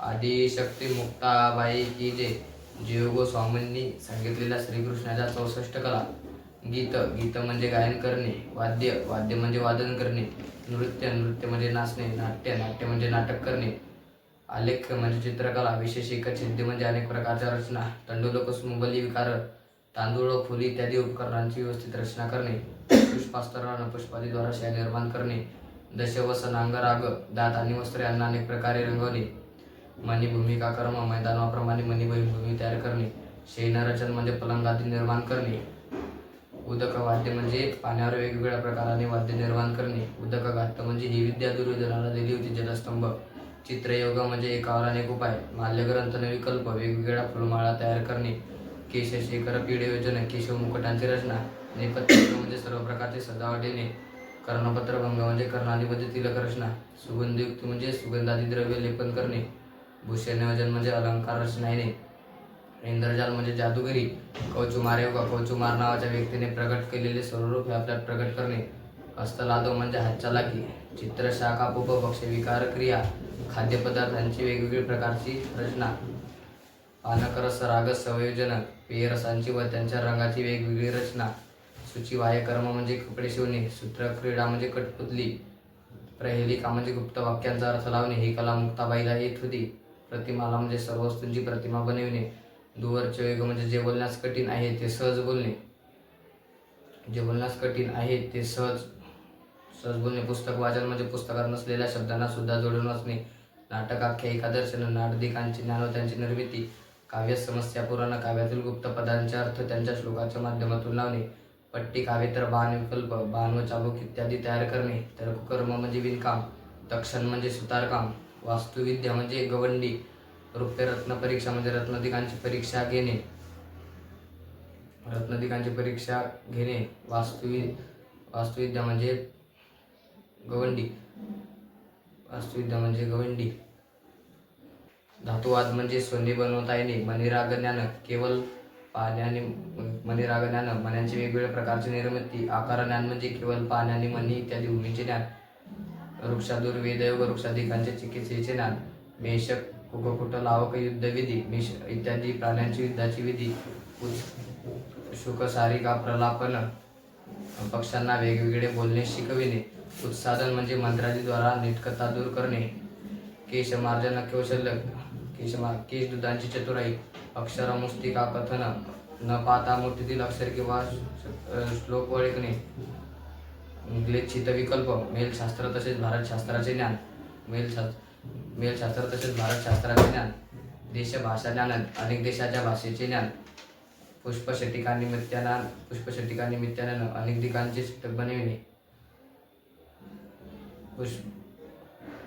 आदिशक्ती मुक्ताबाई की जे जीवगो स्वामींनी सांगितलेल्या श्रीकृष्णाच्या चौसष्ट कला गीत गीत म्हणजे गायन करणे वाद्य वाद्य म्हणजे वादन करणे नृत्य नृत्य म्हणजे नाचणे नाट्य नाट्य म्हणजे नाटक करणे आलेख म्हणजे चित्रकला विशेष एक सिद्धी म्हणजे अनेक प्रकारच्या रचना तंडुलक स्मुबली विकार तांदूळ व फुली इत्यादी उपकरणांची व्यवस्थित रचना करणे पुष्पास्तरानं पुष्पादीद्वारा शय निर्माण करणे दशवसनांगराग राग दात आणि वस्त्रे यांना अनेक प्रकारे रंगवणे मनी भूमिका कर्म मैदानाप्रमाणे मनी भूमी तयार करणे शयनरचन म्हणजे पलंगादी निर्माण करणे उदक वाद्य म्हणजे पाण्यावर वेगवेगळ्या प्रकाराने वाद्य निर्माण करणे उदक घात म्हणजे ही विद्या दुर्योधनाला दिली होती जलस्तंभ चित्रयोग म्हणजे एकावर अनेक उपाय माल्यग्रंथ विकल्प वेगवेगळ्या फुलमाळा तयार करणे केशशेखर पिढे योजना केशव मुकुटांची रचना नेपथ्य म्हणजे सर्व प्रकारचे सजावट येणे कर्णपत्र भंग म्हणजे कर्णाधिपती तिलक रचना सुगंधयुक्त म्हणजे सुगंधादी द्रव्य लेपन करणे भूषण नियोजन म्हणजे अलंकार रचना येणे. इंद्रजाल म्हणजे जादूगिरी. कौचुमार योगा कौचुमार नावाच्या व्यक्तीने प्रकट केलेले स्वरूप हे आपल्यात प्रकट करणे. हस्तलादव म्हणजे हातचालाकी चित्रशाखा उपभक्ष विकार क्रिया खाद्यपदार्थांची वेगवेगळी प्रकारची रचना. पानकरस रागस संयोजन पेयरसांची व त्यांच्या रंगाची वेगवेगळी रचना. सूचीवाह्य कर्म म्हणजे कपडे शिवणे. सूत्रक्रीडा म्हणजे कठपुतली. प्रहेलिका म्हणजे गुप्त वाक्यांचा अर्थ लावणे. ही कला मुक्ताबाईला येत होती. प्रतिमाला म्हणजे सर्व वस्तूंची प्रतिमा बनविणे दुवरचे वेग म्हणजे जे बोलण्यास कठीण आहे ते सहज बोलणे. जे बोलण्यास कठीण आहे ते सहज सहज बोलणे. पुस्तक वाचन म्हणजे पुस्तकात नसलेल्या शब्दांना सुद्धा जोडून वाचणे नाटक आख्यायिका दर्शन नाटदिकांची ज्ञान त्यांची निर्मिती काव्य समस्या पुराण काव्यातील गुप्त पदांचे अर्थ त्यांच्या श्लोकाच्या माध्यमातून लावणे. पट्टी काव्य तर बाण विकल्प बाण व चाबूक इत्यादी तयार करणे. तर कर्म म्हणजे विणकाम. तक्षण म्हणजे सुतारकाम. वास्तुविद्या म्हणजे गवंडी रुप्यरत्न परीक्षा म्हणजे रत्नदिकांची परीक्षा घेणे. रत्नदिकांची परीक्षा घेणे वास्तुवि वास्तुविद्या म्हणजे गवंडी. वास्तुविद्या म्हणजे गवंडी. धातुवाद म्हणजे सोने बनवता येणे मणिराग ज्ञान केवळ पाण्याने मणिराग ज्ञान मण्यांची वेगवेगळ्या प्रकारची निर्मिती आकार ज्ञान म्हणजे केवळ पाण्याने मणी इत्यादी भूमीचे ज्ञान. वृक्षादूर वेदयोग वृक्षाधिकांचे चिकित्सेचे नाद मेषक कुककुट लावक युद्धविधी मेष इत्यादी प्राण्यांची युद्धाची विधी उच- शुकसारिका प्रलापन पक्ष्यांना वेगवेगळे बोलणे शिकविणे उत्साधन म्हणजे मंत्रादीद्वारा निटकता दूर करणे केशमार्जन कौशल्य केशमा केश दुधांची चतुराई अक्षर मुस्तिका कथन न पाहता मूर्तीतील अक्षर किंवा श्लोक ओळखणे ग्लेच्छित विकल्प मेलशास्त्र तसेच भारतशास्त्राचे ज्ञान. मेलशास्त्र मेलशास्त्र तसेच भारतशास्त्राचे ज्ञान. देशभाषा ज्ञान अनेक देशाच्या भाषेचे ज्ञान. पुष्पशटिकानिमित्तानं पुष्पशटिकानिमित्तानं अनेक ठिकाणचे शीटक बनविणे. पुष्प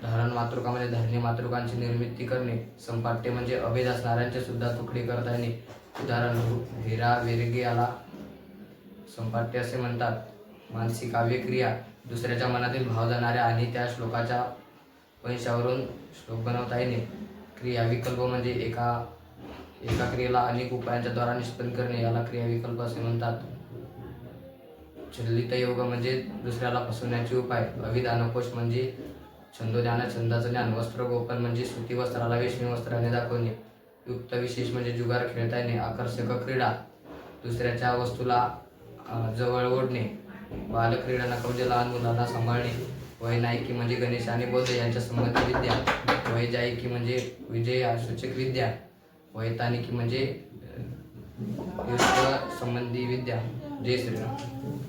धारण मातृका म्हणजे धरणी मातृकांची निर्मिती करणे. संपाट्य म्हणजे अभेद असणाऱ्यांचे सुद्धा तुकडे करता येणे उदाहरण हिरा वेरगे याला संपाट्य असे म्हणतात. मानसिक काव्यक्रिया दुसऱ्याच्या मनातील भाव जाणाऱ्या आणि त्या श्लोकाच्या वंशावरून श्लोक बनवता येणे. क्रिया विकल्प म्हणजे एका एका क्रियेला अनेक उपायांच्या द्वारा निष्पन्न करणे याला क्रिया विकल्प असे म्हणतात. चलित योग म्हणजे दुसऱ्याला फसवण्याचे उपाय. अविधानकोश म्हणजे छंदोज्ञान छंदाचं ज्ञान. वस्त्र गोपन म्हणजे सुती वस्त्राला वेशमी वस्त्राने दाखवणे. युक्त विशेष म्हणजे जुगार खेळता येणे. आकर्षक क्रीडा दुसऱ्याच्या वस्तूला जवळ ओढणे. बालक्रीडा नका म्हणजे लहान मुलांना सांभाळणे वैनायकी म्हणजे गणेश आणि बौद्ध यांच्या संबंधी विद्या वैजायकी म्हणजे विजय सूचक विद्या वैतानिकी म्हणजे संबंधी विद्या. जय श्रीराम.